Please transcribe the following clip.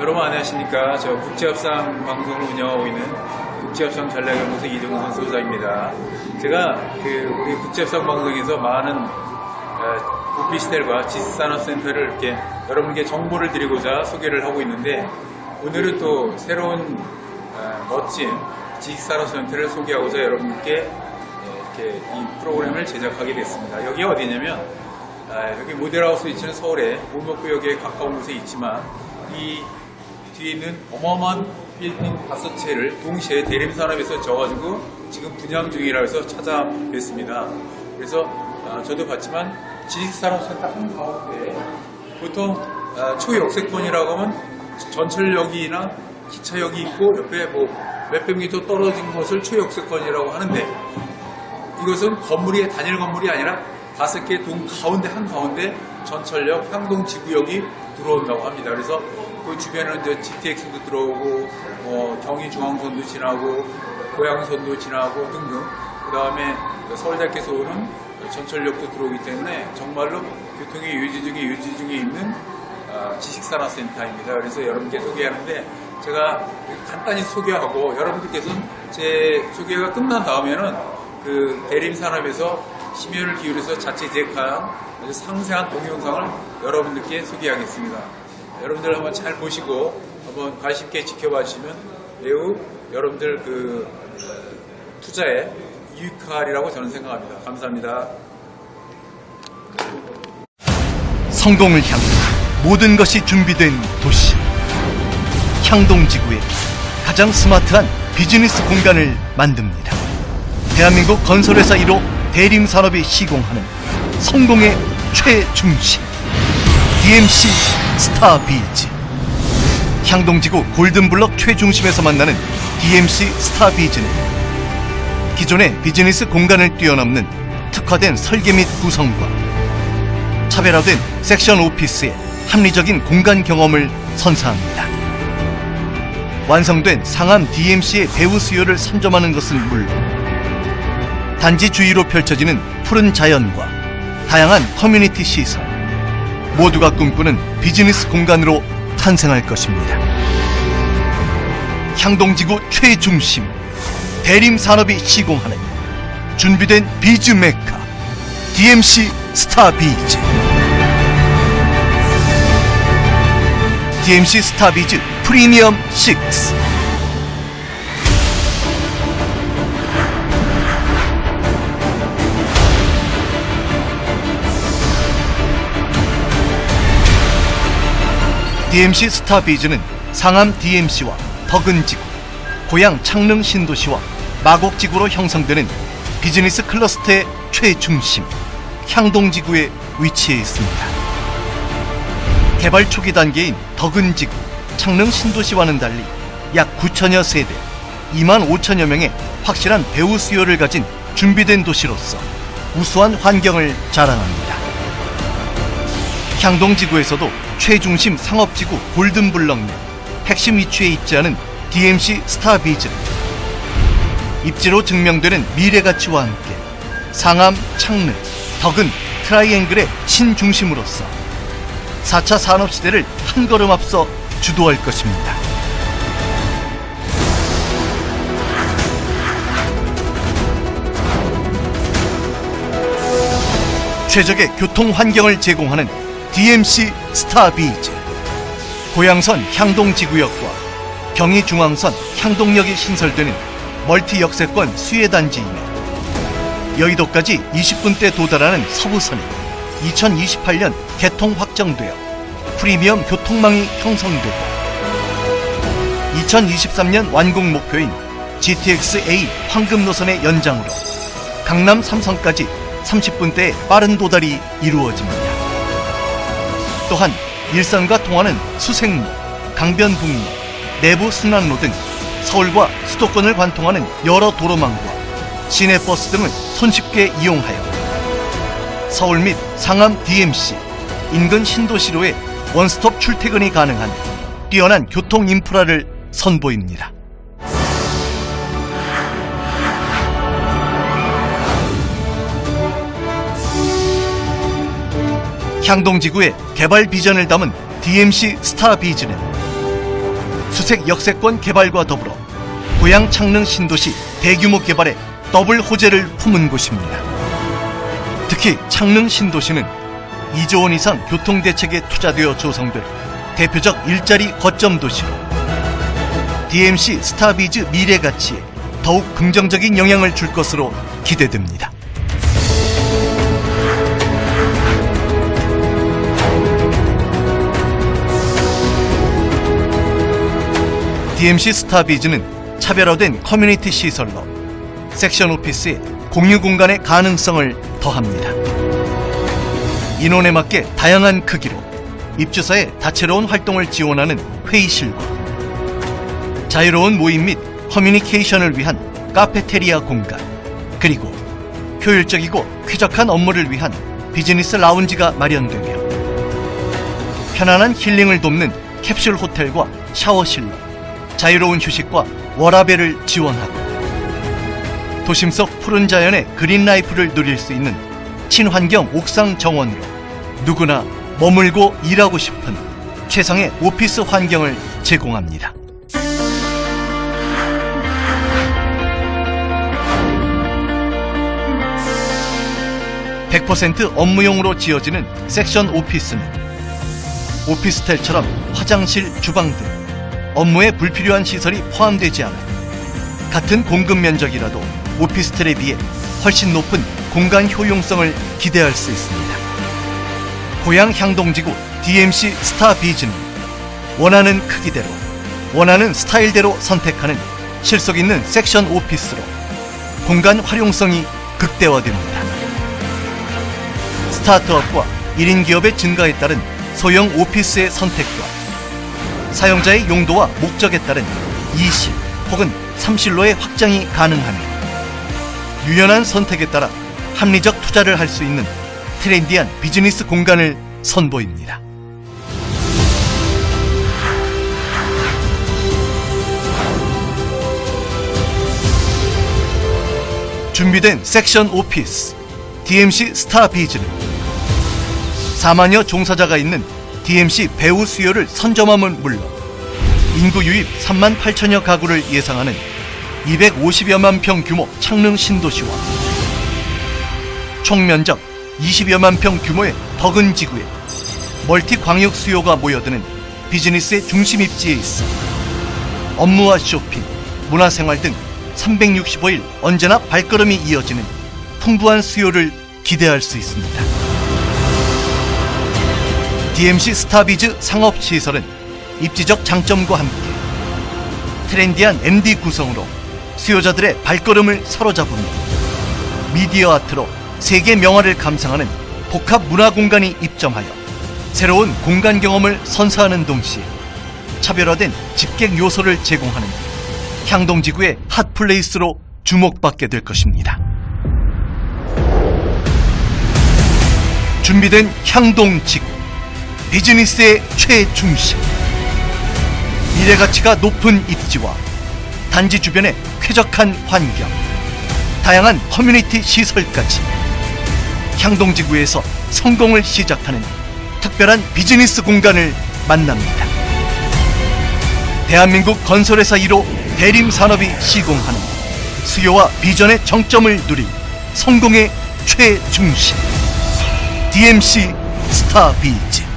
여러분 안녕하십니까. 저 국제협상 방송을 운영하고 있는 국제협상 전략연구소 이종선 소장입니다. 제가 그 우리 국제협상 방송에서 많은 어, 오피스텔과 지식산업센터를 이렇게 여러분께 정보를 드리고자 소개를 하고 있는데 오늘은 또 새로운 어, 멋진 지식산업센터를 소개하고자 여러분께 예, 이렇게 이 프로그램을 제작하게 됐습니다. 여기 어디냐면 아, 여기 모델하우스 위치는 서울의 오목구역에 가까운 곳에 있지만 이 뒤에 있는 어마어마한 빌딩 다섯 채를 동시에 대림산업에서 져가지고 지금 분양 중이라 해서 찾아뵀습니다. 그래서 아, 저도 봤지만 지식산업센터 한 가운데 보통 아, 초역세권이라고 하면 전철역이나 기차역이 있고 옆에 뭐 몇백 미터 떨어진 것을 초역세권이라고 하는데 이것은 건물이 단일 건물이 아니라 다섯 개 동 가운데 한 가운데 전철역 향동 지구역이 들어온다고 합니다. 그래서 그 주변에는 이제 GTX도 들어오고 뭐 경의 중앙선도 지나고 고양선도 지나고 등등 그 다음에 서울대학교에서 오는 전철역도 들어오기 때문에 정말로 교통의 유지 중에 유지 중에 있는 아, 지식산업센터입니다. 그래서 여러분께 소개하는데 제가 간단히 소개하고 여러분들께서는 제 소개가 끝난 다음에는 그 대림산업에서 심혈을 기울여서 자체 제작한 상세한 동영상을 여러분들께 소개하겠습니다. 여러분들 한번 잘 보시고 한번 관심 있게 지켜봐 주시면 매우 여러분들 그 어, 투자에 유익하리라고 저는 생각합니다. 감사합니다. 성공을 향해 모든 것이 준비된 도시. 향동지구에 가장 스마트한 비즈니스 공간을 만듭니다. 대한민국 건설회사 1호 대림산업이 시공하는 성공의 최중심. DMC 스타비즈. 향동지구 골든블럭 최중심에서 만나는 DMC 스타비즈는 기존의 비즈니스 공간을 뛰어넘는 특화된 설계 및 구성과 차별화된 섹션 오피스의 합리적인 공간 경험을 선사합니다. 완성된 상암 DMC의 배우 수요를 선점하는 것은 물론 단지 주위로 펼쳐지는 푸른 자연과 다양한 커뮤니티 시설 모두가 꿈꾸는 비즈니스 공간으로 탄생할 것입니다. 향동지구 최중심 대림 산업이 시공하는 준비된 비즈 메카 DMC 스타비즈 DMC 스타비즈 프리미엄 6 DMC 스타비즈는 상암 DMC와 덕은지구, 고양 창릉 신도시와 마곡지구로 형성되는 비즈니스 클러스터의 최중심 향동지구에 위치해 있습니다. 개발 초기 단계인 덕은지구, 창릉 신도시와는 달리 약 9천여 세대, 2만 5천여 명의 확실한 배우 수요를 가진 준비된 도시로서 우수한 환경을 자랑합니다. 향동지구에서도 최중심 상업지구 골든블럭 내 핵심 위치에 있지 않은 DMC 스타비즈 입지로 증명되는 미래가치와 함께 상암, 창릉, 덕은, 트라이앵글의 신중심으로서 4차 산업시대를 한 걸음 앞서 주도할 것입니다. 최적의 교통 환경을 제공하는 DMC 스타비즈 고양선 향동지구역과 경의중앙선 향동역이 신설되는 멀티 역세권 수혜단지이며 여의도까지 20분대 도달하는 서부선이 2028년 개통 확정되어 프리미엄 교통망이 형성되고 2023년 완공 목표인 GTX-A 황금 노선의 연장으로 강남 삼성까지 30분대의 빠른 도달이 이루어집니다. 또한 일산과 통하는 수생로, 강변북로, 내부 순환로 등 서울과 수도권을 관통하는 여러 도로망과 시내버스 등을 손쉽게 이용하여 서울 및 상암 DMC, 인근 신도시로의 원스톱 출퇴근이 가능한 뛰어난 교통 인프라를 선보입니다. 향동지구의 개발 비전을 담은 DMC 스타 비즈는 수색 역세권 개발과 더불어 고향 창릉 신도시 대규모 개발에 더블 호재를 품은 곳입니다. 특히 창릉 신도시는 2조 원 이상 교통대책에 투자되어 조성될 대표적 일자리 거점 도시로 DMC 스타비즈 미래 가치에 더욱 긍정적인 영향을 줄 것으로 기대됩니다. DMC 스타비즈는 차별화된 커뮤니티 시설로 섹션 오피스의 공유 공간의 가능성을 더합니다. 인원에 맞게 다양한 크기로 입주사의 다채로운 활동을 지원하는 회의실과 자유로운 모임 및 커뮤니케이션을 위한 카페테리아 공간 그리고 효율적이고 쾌적한 업무를 위한 비즈니스 라운지가 마련되며 편안한 힐링을 돕는 캡슐 호텔과 샤워실로 자유로운 휴식과 워라벨을 지원하고 도심 속 푸른 자연의 그린 라이프를 누릴 수 있는 친환경 옥상 정원으로 누구나 머물고 일하고 싶은 최상의 오피스 환경을 제공합니다. (100% 업무용으로 지어지는 섹션 오피스는 오피스텔처럼 화장실, 주방 등 업무에 불필요한 시설이 포함되지 않아 같은 공급 면적이라도 오피스텔에 비해 훨씬 높은 공간 효용성을 기대할 수 있습니다. 고향 향동지구 DMC 스타 비즈는 원하는 크기대로 원하는 스타일대로 선택하는 실속 있는 섹션 오피스로 공간 활용성이 극대화됩니다. 스타트업과 1인 기업의 증가에 따른 소형 오피스의 선택과 사용자의 용도와 목적에 따른 2실 혹은 3실로의 확장이 가능하며 유연한 선택에 따라 합리적 투자를 할 수 있는 트렌디한 비즈니스 공간을 선보입니다. 준비된 섹션 오피스 DMC 스타비즈는 4만여 종사자가 있는 DMC 배우 수요를 선점함은 물론 인구 유입 3만 8천여 가구를 예상하는 250여만 평 규모 창릉 신도시와 총 면적 20여만 평 규모의 덕은 지구에 멀티 광역 수요가 모여드는 비즈니스의 중심 입지에 있어 업무와 쇼핑, 문화생활 등 365일 언제나 발걸음이 이어지는 풍부한 수요를 기대할 수 있습니다. DMC 스타비즈 상업시설은 입지적 장점과 함께 트렌디한 MD 구성으로 수요자들의 발걸음을 사로잡으며 미디어 아트로 세계 명화를 감상하는 복합 문화 공간이 입점하여 새로운 공간 경험을 선사하는 동시에 차별화된 집객 요소를 제공하는 향동지구의 핫플레이스로 주목받게 될 것입니다. 준비된 향동지구 비즈니스의 최중심 미래 가치가 높은 입지와 단지 주변의 쾌적한 환경 다양한 커뮤니티 시설까지 향동지구에서 성공을 시작하는 특별한 비즈니스 공간을 만납니다. 대한민국 건설회사 1호 대림 산업이 시공하는 수요와 비전의 정점을 누린 성공의 최중심 DMC 스타비즈